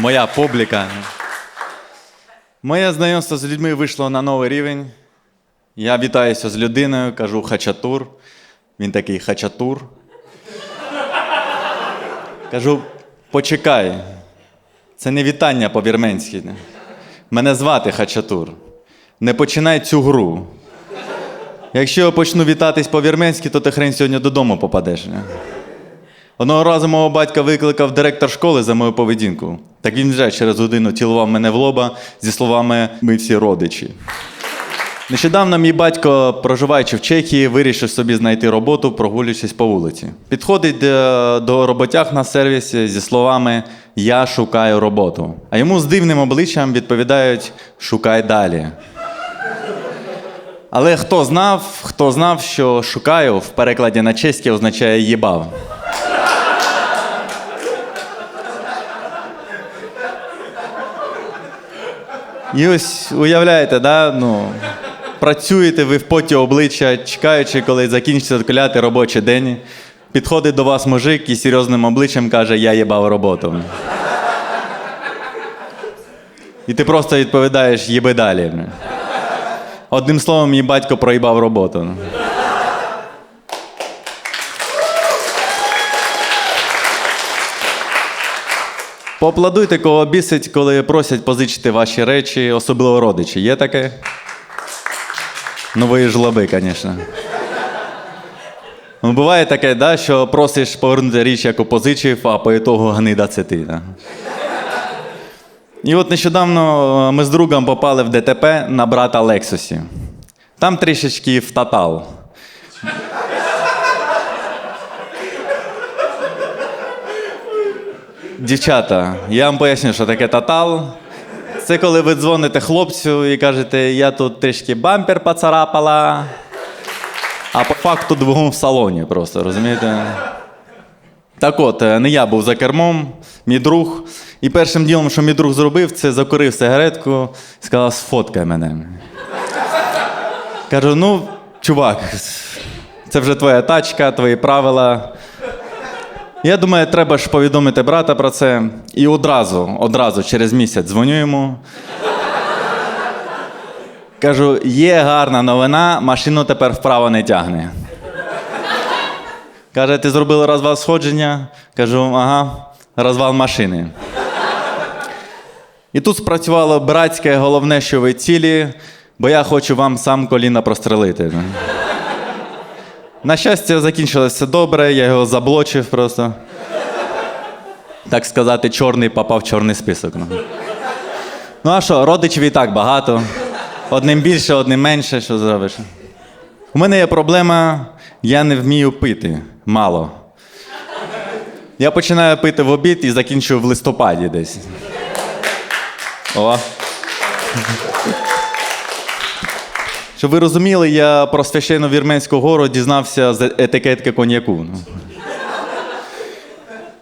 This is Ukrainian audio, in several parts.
моя публіка. Моє знайомство з людьми вийшло на новий рівень. Я вітаюся з людиною, кажу хачатур. Він такий хачатур. Кажу, почекай. Це не вітання по-вірменськи. Мене звати Хачатур. Не починай цю гру. Якщо я почну вітатись по-вірменськи, то ти хрен сьогодні додому попадеш. Одного разу мого батька викликав директор школи за мою поведінку. Так він вже через годину цілував мене в лоба зі словами Ми всі родичі. Нещодавно мій батько, проживаючи в Чехії, вирішив собі знайти роботу, прогулюючись по вулиці. Підходить до роботяг на сервісі зі словами Я шукаю роботу. А йому з дивним обличчям відповідають Шукай далі. Але хто знав, хто знав, що шукаю в перекладі на чеське означає їбав. І ось уявляєте, да? ну, працюєте ви в поті обличчя, чекаючи, коли закінчиться відкуляти робочий день. Підходить до вас мужик і серйозним обличчям каже, я їбав роботу. І ти просто відповідаєш, їби далі. Одним словом, мій батько проїбав роботу. Поаплодуйте, кого бісить, коли просять позичити ваші речі, особливо родичі. Є таке? Ну, ви жлоби, звісно. Ну, буває таке, да, що просиш повернути річ, яку позичив, а по ітогу гнида це ти. Да? І от нещодавно е, ми з другом попали в ДТП на брата Лексусі. Там трішечки в Дівчата, я вам поясню, що таке татал. Це коли ви дзвоните хлопцю і кажете, я тут трішки бампер поцарапала, а по факту двигун в салоні просто, розумієте? Так от, е, не я був за кермом, мій друг. І першим ділом, що мій друг зробив, це закурив сигаретку і сказав, сфоткай мене. Кажу, ну, чувак, це вже твоя тачка, твої правила. Я думаю, треба ж повідомити брата про це. І одразу, одразу, через місяць дзвоню йому. Кажу, є гарна новина, машину тепер вправо не тягне. Каже, ти зробила розвал сходження? Кажу, ага, розвал машини. І тут спрацювало братське, головне, що ви цілі, бо я хочу вам сам коліна прострелити. На щастя, закінчилося все добре, я його заблочив просто. Так сказати, чорний попав в чорний список. Ну, ну а що, родичів і так багато. Одним більше, одним менше, що зробиш. У мене є проблема, я не вмію пити мало. Я починаю пити в обід і закінчую в листопаді десь. О. Щоб ви розуміли, я про священну вірменську гору дізнався з етикетки коньяку. Ну.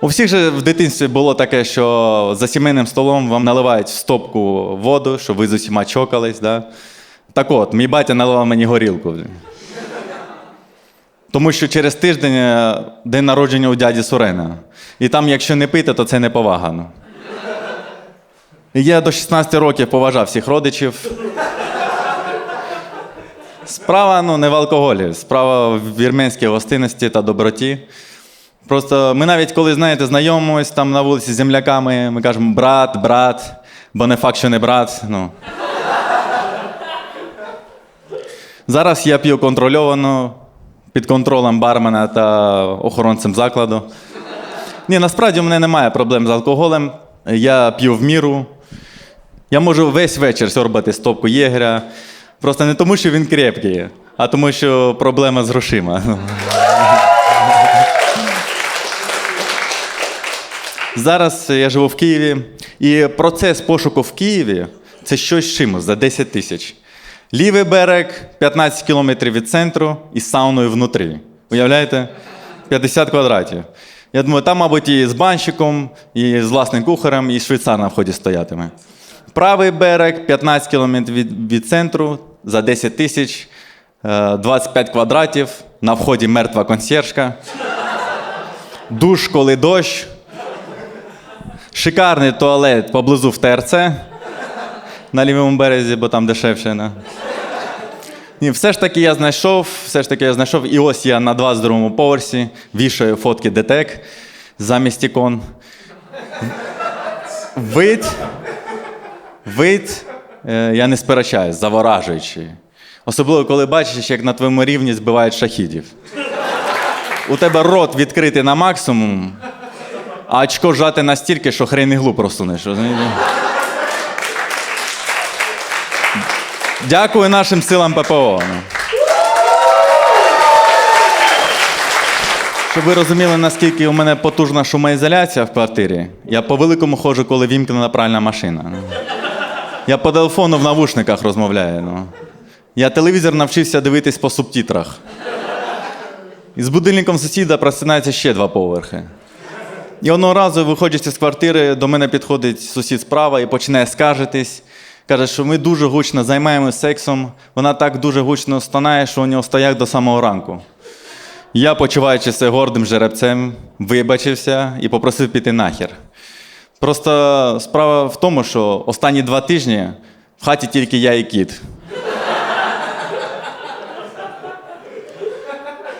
У всіх же в дитинстві було таке, що за сімейним столом вам наливають стопку воду, щоб ви з усіма чокались. Да? Так от, мій батя наливав мені горілку. Тому що через тиждень е, день народження у дяді Сурена. І там, якщо не пити, то це не повага. Ну. Я до 16 років поважав всіх родичів. Справа ну, не в алкоголі, справа в вірменській гостинності та доброті. Просто ми навіть коли, знаєте, знайомимось там на вулиці з земляками, ми кажемо брат, брат, бо не факт, що не брат. Ну. Зараз я п'ю контрольовано під контролем бармена та охоронцем закладу. Ні, насправді у мене немає проблем з алкоголем. Я п'ю в міру. Я можу весь вечір сьорбати стопку єгеря. Просто не тому, що він крепкий, а тому, що проблема з грошима. Зараз я живу в Києві, і процес пошуку в Києві це щось чимось за 10 тисяч. Лівий берег 15 кілометрів від центру і сауною внутрі. Уявляєте? 50 квадратів. Я думаю, там, мабуть, і з банщиком, і з власним кухарем, і швейцар на вході стоятиме. Правий берег 15 кілометрів від, від центру за 10 тисяч, е, 25 квадратів, на вході мертва консьєржка. Душ, коли дощ. Шикарний туалет поблизу в ТРЦ на лівому березі, бо там дешевше. Не? Ні, все ж таки я знайшов, все ж таки я знайшов, і ось я на 22-му поверсі вішаю фотки ДТЕК замість ікон. Вид, вид, е, я не сперечаюсь, заворажуючий. Особливо, коли бачиш, як на твоєму рівні збивають шахідів. У тебе рот відкритий на максимум, а очко жати настільки, що хрен іглу просунеш. Дякую нашим силам ППО. Щоб ви розуміли, наскільки у мене потужна шумоізоляція в квартирі, я по великому ходжу, коли вімкнена пральна машина. Я по телефону в навушниках розмовляю. Ну. Я телевізор навчився дивитись по субтитрах. І з будильником сусіда просинається ще два поверхи. І одного разу, виходячи з квартири, до мене підходить сусід справа і починає скаржитись. Каже, що ми дуже гучно займаємося сексом. Вона так дуже гучно стонає, що у нього стояк до самого ранку. Я, почуваючися гордим жеребцем, вибачився і попросив піти нахер. Просто справа в тому, що останні два тижні в хаті тільки я і кіт.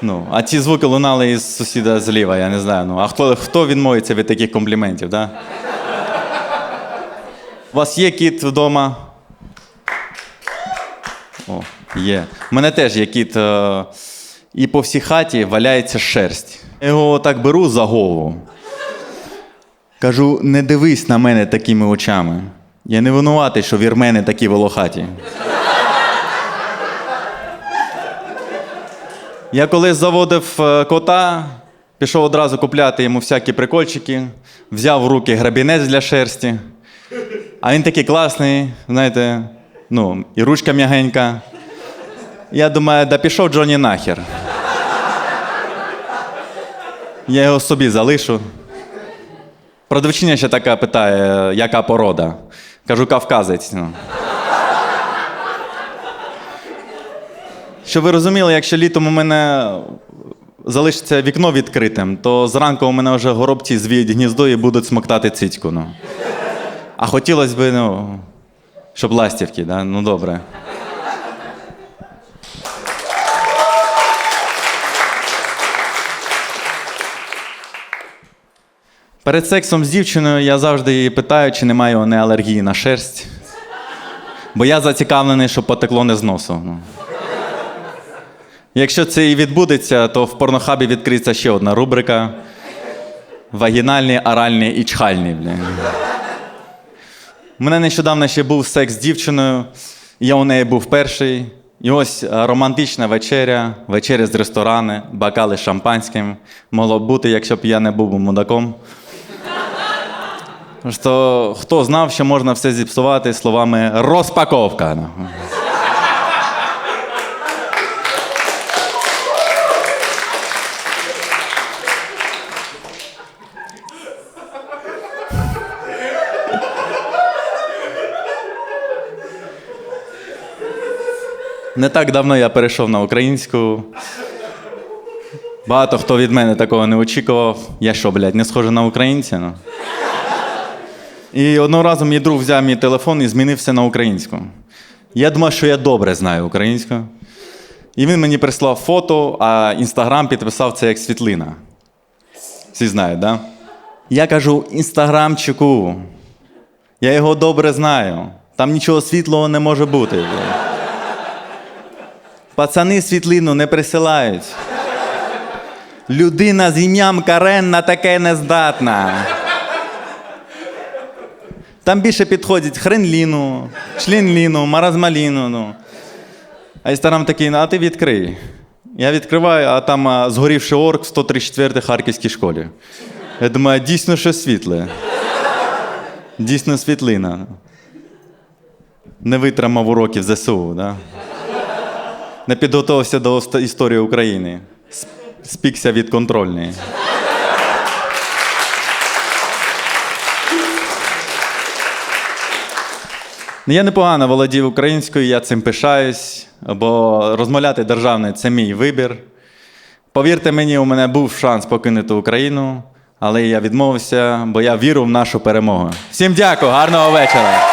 Ну, а ці звуки лунали із сусіда зліва, я не знаю. Ну, а хто, хто відмовиться від таких компліментів, да? У вас є кіт вдома? О, є. У мене теж є кіт. Е- і по всій хаті валяється шерсть. Я його так беру за голову. Кажу, не дивись на мене такими очами. Я не винуватий, що вірмени такі волохаті. Я колись заводив е, кота, пішов одразу купляти йому всякі прикольчики, взяв в руки грабінець для шерсті. А він такий класний, знаєте, ну, і ручка м'ягенька. Я думаю, да пішов Джоні нахер. Я його собі залишу. Продавчиня ще така питає, яка порода. Кажу, кавказець. Ну. Щоб ви розуміли, якщо літом у мене залишиться вікно відкритим, то зранку у мене вже горобці звіють гніздо і будуть смоктати цицьку. Ну. А хотілося б, ну, щоб ластівки, да? ну добре. Перед сексом з дівчиною я завжди її питаю, чи немає у неї алергії на шерсть. Бо я зацікавлений, щоб потекло не з носу. Ну. Якщо це і відбудеться, то в порнохабі відкриється ще одна рубрика: вагінальні, оральні і чхальні. У мене нещодавно ще був секс з дівчиною, я у неї був перший. І ось е, романтична вечеря, вечеря з ресторану, бокали з шампанським. Могло б бути, якщо б я не був мудаком. Що хто знав, що можна все зіпсувати словами розпаковка. Не так давно я перейшов на українську. Багато хто від мене такого не очікував. Я що, блядь, не схожий на українця? Ну? І одного разу мій друг взяв мій телефон і змінився на українську. Я думав, що я добре знаю українську. І він мені прислав фото, а інстаграм підписав це як світлина. Всі знають, так? Да? Я кажу: інстаграмчику, я його добре знаю. Там нічого світлого не може бути. Пацани світлину не присилають. Людина з ім'ям Карен на таке не здатна. Там більше підходять хренліну, членліну, маразмаліну. Ну. А інстаграм такий, «Ну, а ти відкрий. Я відкриваю, а там а, згорівший орк в 134 Харківській школі. Я думаю, дійсно щось світле. Дійсно світлина. Не витримав уроків ЗСУ, да? не підготувався до історії України. Спікся від контрольної. Я непогано володів українською, я цим пишаюсь, бо розмовляти державне це мій вибір. Повірте мені, у мене був шанс покинути Україну, Але я відмовився, бо я вірю в нашу перемогу. Всім дякую, гарного вечора.